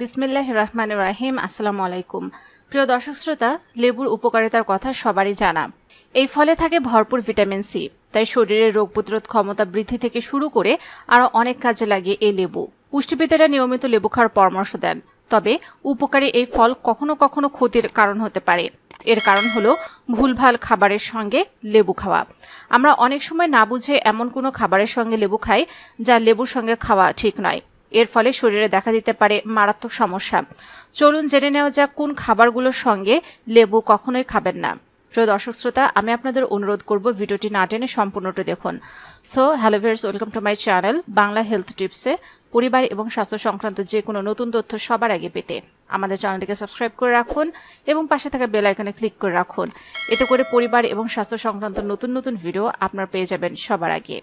বিসমিল্লাহ রহমান রাহিম, আসসালামু আলাইকুম। প্রিয় দর্শক শ্রোতা, লেবুর উপকারিতার কথা সবারই জানা। এই ফলে থাকে ভরপুর ভিটামিন সি, তাই শরীরের রোগ প্রতিরোধ ক্ষমতা বৃদ্ধি থেকে শুরু করে আরও অনেক কাজে লাগে এই লেবু। পুষ্টিবিদেরা নিয়মিত লেবু খাওয়ার পরামর্শ দেন। তবে উপকারী এই ফল কখনো কখনো ক্ষতির কারণ হতে পারে। এর কারণ হলো ভুলভাল খাবারের সঙ্গে লেবু খাওয়া। আমরা অনেক সময় না বুঝে এমন কোনো খাবারের সঙ্গে লেবু খাই যা লেবুর সঙ্গে খাওয়া ঠিক নয়। এর ফলে শরীরে দেখা দিতে পারে মারাত্মক সমস্যা। চলুন জেনে নেওয়া যাক কোন খাবারগুলোর সঙ্গে লেবু কখনোই খাবেন না। প্রিয় দর্শক শ্রোতা, আমি আপনাদের অনুরোধ করব ভিডিওটি না টেনে সম্পূর্ণটা দেখুন। So hello viewers welcome to my channel Bangla health টিপসে পরিবার এবং স্বাস্থ্য সংক্রান্ত যে কোনো নতুন তথ্য সবার আগে পেতে আমাদের চ্যানেলটিকে সাবস্ক্রাইব করে রাখুন এবং পাশে থাকা বেল আইকনে ক্লিক করে রাখুন। এতে করে পরিবার এবং স্বাস্থ্য সংক্রান্ত নতুন নতুন ভিডিও আপনার পেয়ে যাবেন সবার আগে।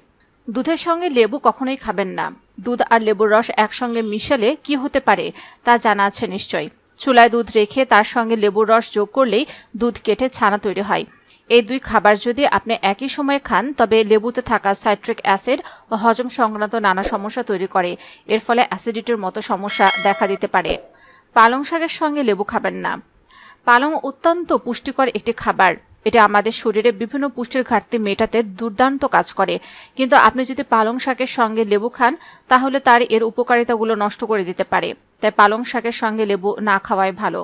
দুধের সঙ্গে লেবু কখনোই খাবেন না। দুধ আর লেবুর রস একসঙ্গে মিশালে কি হতে পারে, তা জানা আছে নিশ্চয় চুলায় দুধ রেখে তার সঙ্গে লেবুর রস যোগ করলেই দুধ কেটে ছানা তৈরি হয়। এই দুই খাবার যদি আপনি একই সময়ে খান, তবে লেবুতে থাকা সাইট্রিক অ্যাসিড ও হজম সংক্রান্ত নানা সমস্যা তৈরি করে। এর ফলে অ্যাসিডিটির মতো সমস্যা দেখা দিতে পারে। পালং শাকের সঙ্গে লেবু খাবেন না। পালং অত্যন্ত পুষ্টিকর একটি খাবার। এটা আমাদের শরীরে বিভিন্ন পুষ্টির ঘাটতি মেটাতে দুর্দান্ত কাজ করে। কিন্তু আপনি যদি পালং শাকের সঙ্গে লেবু খান, তাহলে তার এর উপকারিতাগুলো নষ্ট করে দিতে পারে। তাই পালং শাকের সঙ্গে লেবু না খাওয়াই ভালো।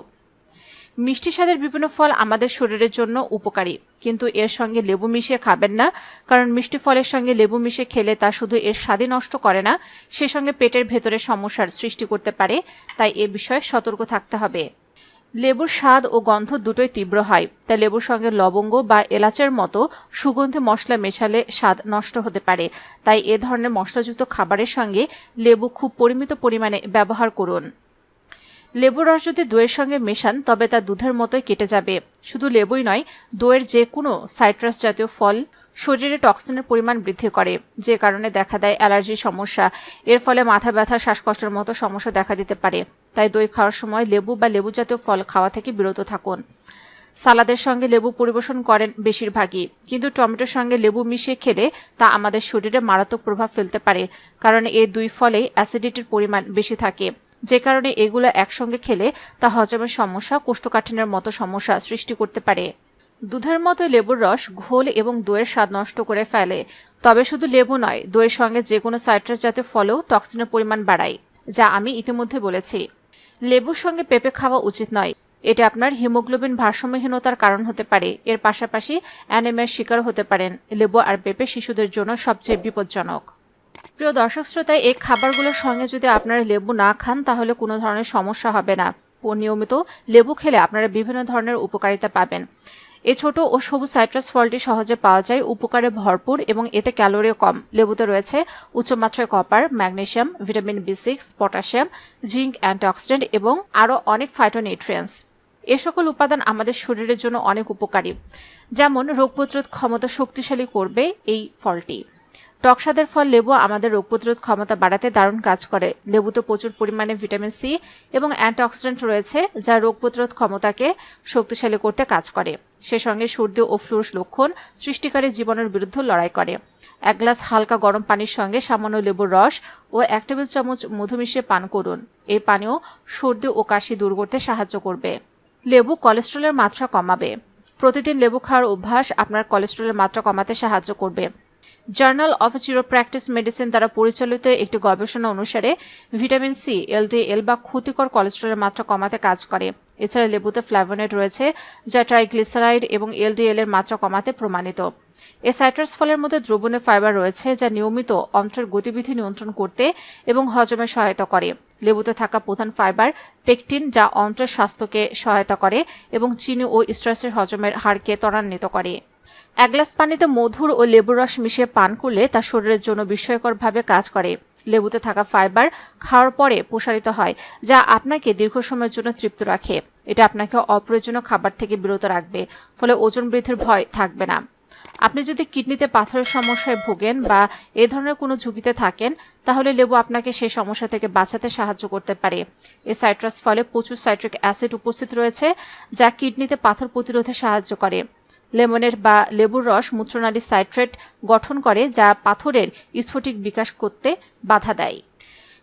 মিষ্টি স্বাদের বিভিন্ন ফল আমাদের শরীরের জন্য উপকারী। কিন্তু এর সঙ্গে লেবু মিশিয়ে খাবেন না, কারণ মিষ্টি ফলের সঙ্গে লেবু মিশিয়ে খেলে তা শুধু এর স্বাদই নষ্ট করে না, সে সঙ্গে পেটের ভেতরে সমস্যার সৃষ্টি করতে পারে। তাই এ বিষয়ে সতর্ক থাকতে হবে। লেবুর স্বাদ ও গন্ধ দুটোই তীব্র হয়, তাই লেবুর সঙ্গে লবঙ্গ বা এলাচের মতো সুগন্ধি মশলা মেশালে স্বাদ নষ্ট হতে পারে। তাই এ ধরনের মশলাযুক্ত খাবারের সঙ্গে লেবু খুব পরিমিত পরিমাণে ব্যবহার করুন। লেবুর রস যদি দইয়ের সঙ্গে মেশান, তবে তা দুধের মতোই কেটে যাবে। শুধু লেবুই নয়, দইয়ের যে কোনো সাইট্রাস জাতীয় ফল শরীরে টক্সিনের পরিমাণ বৃদ্ধি করে, যে কারণে দেখা দেয় অ্যালার্জির সমস্যা। এর ফলে মাথা ব্যথা শ্বাসকষ্টের মতো সমস্যা দেখা দিতে পারে। তাই দই খাওয়ার সময় লেবু বা লেবু জাতীয় ফল খাওয়া থেকে বিরত থাকুন। সালাদের সঙ্গে লেবু পরিবেশন করেন বেশিরভাগই, কিন্তু টমেটোর সঙ্গে লেবু মিশিয়ে খেলে তা আমাদের শরীরে মারাত্মক প্রভাব ফেলতে পারে, কারণ এই দুই ফলেই অ্যাসিডিটির পরিমাণ বেশি থাকে। যে কারণে এগুলো একসঙ্গে খেলে তা হজমের সমস্যা, কোষ্ঠকাঠিন্যের মতো সমস্যা সৃষ্টি করতে পারে। দুধের মতো লেবুর রস ঘোল এবং দইয়ের স্বাদ নষ্ট করে ফেলে। তবে শুধু লেবু নয়, দইয়ের সঙ্গে যে কোনো সাইট্রাস জাতীয় ফলেও টক্সিনের পরিমাণ বাড়ায়, যা আমি ইতিমধ্যে বলেছি। লেবুর সঙ্গে পেঁপে খাওয়া উচিত নয়। এটা আপনার হিমোগ্লোবিন ভারসাম্যহীনতার কারণ হতে পারে। এর পাশাপাশি অ্যানেমিয়ার শিকার হতে পারেন। লেবু আর পেঁপে শিশুদের জন্য সবচেয়ে বিপজ্জনক। প্রিয় দর্শক শ্রোতায় এই খাবারগুলোর সঙ্গে যদি আপনারা লেবু না খান, তাহলে কোনো ধরনের সমস্যা হবে না। নিয়মিত লেবু খেলে আপনারা বিভিন্ন ধরনের উপকারিতা পাবেন। এ ছোট ও সবুজ সাইট্রাস ফলটি সহজে পাওয়া যায়, উপকারে ভরপুর এবং এতে ক্যালোরিও কম। লেবুতে রয়েছে উচ্চমাত্রায় copper, magnesium, vitamin B six, potassium, zinc, antioxidant এবং আরও অনেক ফাইটোনিউট্রিয়েন্টস এ সকল উপাদান আমাদের শরীরের জন্য অনেক উপকারী। যেমন, রোগ প্রতিরোধ ক্ষমতা শক্তিশালী করবে এই ফলটি। টকসাদের ফল লেবু আমাদের রোগ প্রতিরোধ ক্ষমতা বাড়াতে দারুণ কাজ করে। লেবুতে প্রচুর পরিমাণে ভিটামিন সি এবং অ্যান্টিঅক্সিডেন্ট রয়েছে যা রোগ প্রতিরোধ ক্ষমতাকে শক্তিশালী করতে কাজ করে। সে সঙ্গে সর্দি ও ফ্লুর লক্ষণ সৃষ্টিকারী জীবনের বিরুদ্ধে লড়াই করে। এক গ্লাস হালকা গরম পানির সঙ্গে সামান্য লেবুর রস ও এক টেবিল চামচ মধু মিশিয়ে পান করুন। এই পানীয় সর্দি ও কাশি দূর করতে সাহায্য করবে। লেবু কোলেস্ট্রলের মাত্রা কমাবে। প্রতিদিন লেবু খাওয়ার অভ্যাস আপনার কোলেস্ট্রলের মাত্রা কমাতে সাহায্য করবে। জার্নাল অফ প্র্যাকটিস মেডিসিন দ্বারা পরিচালিত একটি গবেষণা অনুসারে ভিটামিন সি এলডিএল বা ক্ষতিকর কোলেস্ট্রলের মাত্রা কমাতে কাজ করে। এছাড়া লেবুতে ফ্ল্যাভোনেট রয়েছে, যা ট্রাইগ্লিসারাইড এবং এলডিএল এর মাত্রা কমাতে প্রমাণিত। এ সাইট্রাস ফলের মধ্যে দ্রবণীয় ফাইবার রয়েছে, যা নিয়মিত অন্ত্রের গতিবিধি নিয়ন্ত্রণ করতে এবং হজমে সহায়তা করে। লেবুতে থাকা প্রধান ফাইবার পেকটিন, যা অন্ত্রের স্বাস্থ্যকে সহায়তা করে এবং চিনি ও স্ট্রেসের হজমের হারকে ত্বরান্বিত করে। এক গ্লাস পানিতে মধুর ও লেবুর রস মিশিয়ে পান করলে তা শরীরের জন্য বিস্ময়করভাবে কাজ করে। লেবুতে থাকা ফাইবার খাওয়ার পরে প্রসারিত হয়, যা আপনাকে দীর্ঘ সময়ের জন্য তৃপ্ত রাখে। এটা আপনাকে অপ্রয়োজনীয় খাবার থেকে বিরত রাখবে, ফলে ওজন বৃদ্ধির ভয় থাকবে না। আপনি যদি কিডনিতে পাথরের সমস্যায় ভোগেন বা এ ধরনের কোনো ঝুঁকিতে থাকেন, তাহলে লেবু আপনাকে সেই সমস্যা থেকে বাঁচাতে সাহায্য করতে পারে। এ সাইট্রাস ফলে প্রচুর সাইট্রিক অ্যাসিড উপস্থিত রয়েছে, যা কিডনিতে পাথর প্রতিরোধে সাহায্য করে। লেমনের বা লেবুর রস মূত্রনালী সাইট্রেট গঠন করে, যা পাথরের স্ফটিক বিকাশ করতে বাধা দেয়।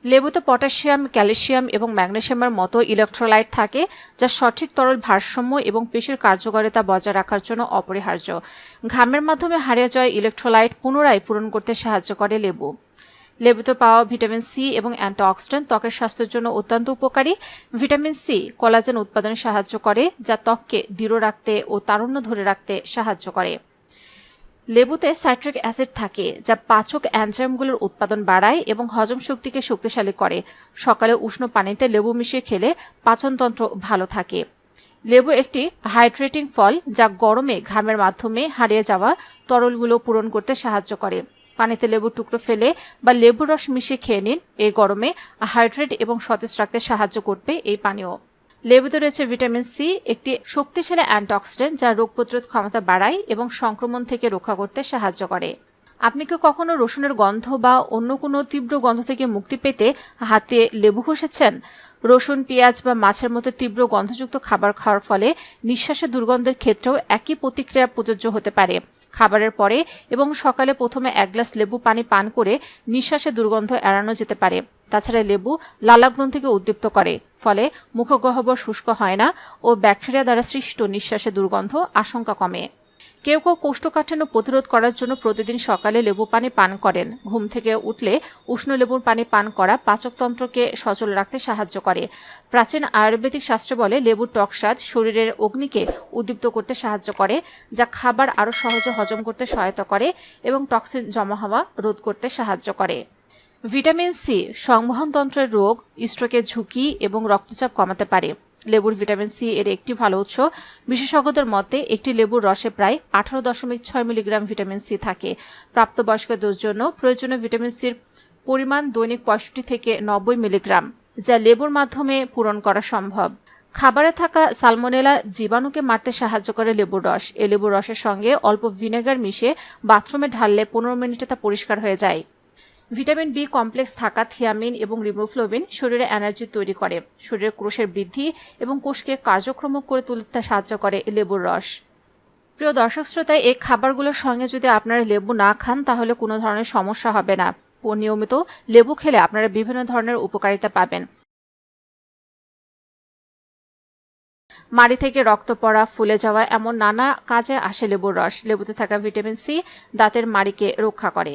লেবুতে পটাশিয়াম, ক্যালসিয়াম এবং ম্যাগনেসিয়ামের মতো ইলেকট্রোলাইট থাকে যা সঠিক তরল ভারসাম্য এবং পেশির কার্যকারিতা বজায় রাখার জন্য অপরিহার্য। ঘামের মাধ্যমে হারিয়ে যাওয়া ইলেকট্রোলাইট পুনরায় পূরণ করতে সাহায্য করে লেবু। লেবুতে পাওয়া ভিটামিন সি এবং অ্যান্টিঅক্সিডেন্ট ত্বকের স্বাস্থ্যের জন্য অত্যন্ত উপকারী। ভিটামিন সি কলাজেন উৎপাদনে সাহায্য করে, যা ত্বককে দৃঢ় রাখতে ও তারুণ্য ধরে রাখতে সাহায্য করে। লেবুতে সাইট্রিক অ্যাসিড থাকে, যা পাচক অ্যানজাইমগুলোর উৎপাদন বাড়ায় এবং হজম শক্তিকে শক্তিশালী করে। সকালে উষ্ণ পানিতে লেবু মিশিয়ে খেলে পাচনতন্ত্র ভালো থাকে। লেবু একটি হাইড্রেটিং ফল যা গরমে ঘামের মাধ্যমে হারিয়ে যাওয়া তরলগুলো পূরণ করতে সাহায্য করে। পানিতে লেবুর টুকরো ফেলে বা লেবুর রস মিশিয়ে খেয়ে নিন। এই গরমে হাইড্রেট এবং সতেজ রাখতে সাহায্য করবে এই পানীয়। লেবুতে রয়েছে ভিটামিন সি, একটি শক্তিশালী অ্যান্টিঅক্সিডেন্ট যা রোগ প্রতিরোধ ক্ষমতা বাড়ায় এবং সংক্রমণ থেকে রক্ষা করতে সাহায্য করে। আপনি কি কখনো রসুনের গন্ধ বা অন্য কোনো তীব্র গন্ধ থেকে মুক্তি পেতে হাতে লেবু ঘষেছেন? রসুন, পেঁয়াজ বা মাছের মতো তীব্র গন্ধযুক্ত খাবার খাওয়ার ফলে নিঃশ্বাসের দুর্গন্ধের ক্ষেত্রেও একই প্রতিক্রিয়া প্রযোজ্য হতে পারে। খাবারের পরে এবং সকালে প্রথমে এক গ্লাস লেবু পানি পান করে নিঃশ্বাসের দুর্গন্ধ এড়ানো যেতে পারে। তাছাড়া লেবু লালাগ্রন্থিকে উদ্দীপ্ত করে। ফলে মুখগহ্বর শুষ্ক হয় না ও ব্যাকটেরিয়া দ্বারা সৃষ্ট নিঃশ্বাসে দুর্গন্ধ আশঙ্কা কমে। কেউ কেউ কোষ্ঠকাঠিন্য প্রতিরোধ করার জন্য প্রতিদিন সকালে লেবু পানি পান করেন। ঘুম থেকে উঠলে উষ্ণ লেবুর পানি পান করা পাচকতন্ত্রকে সচল রাখতে সাহায্য করে। প্রাচীন আয়ুর্বেদিক শাস্ত্র বলে লেবুর টক স্বাদ শরীরের অগ্নিকে উদ্দীপ্ত করতে সাহায্য করে, যা খাবার আরও সহজে হজম করতে সহায়তা করে এবং টক্সিন জমা হওয়া রোধ করতে সাহায্য করে। ভিটামিন সি সংবহনতন্ত্রের রোগ, স্ট্রোকের ঝুঁকি এবং রক্তচাপ কমাতে পারে। লেবুর ভিটামিন সি এর একটি ভালো উৎস। বিশেষজ্ঞদের মতে, একটি লেবুর রসে প্রায় আঠারো দশমিক ছয় মিলিগ্রাম ভিটামিন সি থাকে। প্রাপ্তবয়স্কদের জন্য প্রয়োজনীয় ভিটামিন সির পরিমাণ দৈনিক পঁয়ষট্টি থেকে নব্বই মিলিগ্রাম, যা লেবুর মাধ্যমে পূরণ করা সম্ভব। খাবারে থাকা সালমোনেলা জীবাণুকে মারতে সাহায্য করে লেবুর রস। এ লেবুর রসের সঙ্গে অল্প ভিনেগার মিশিয়ে বাথরুমে ঢাললে পনেরো মিনিটে তা পরিষ্কার হয়ে যায়। ভিটামিন বি কমপ্লেক্স থাকা থিয়ামিন এবং রিমোফ্লোবিন শরীরে এনার্জি তৈরি করে। শরীরের কোষের বৃদ্ধি এবং কোষকে কার্যক্রম করে তুলতে সাহায্য করে লেবুর রস। প্রিয় দর্শক শ্রোতায় এই খাবারগুলোর সঙ্গে যদি আপনারা লেবু না খান, তাহলে কোনো ধরনের সমস্যা হবে না। নিয়মিত লেবু খেলে আপনারা বিভিন্ন ধরনের উপকারিতা পাবেন। মাড়ি থেকে রক্ত পড়া, ফুলে যাওয়া এমন নানা কাজে আসে লেবুর রস। লেবুতে থাকা ভিটামিন সি দাঁতের মাড়িকে রক্ষা করে।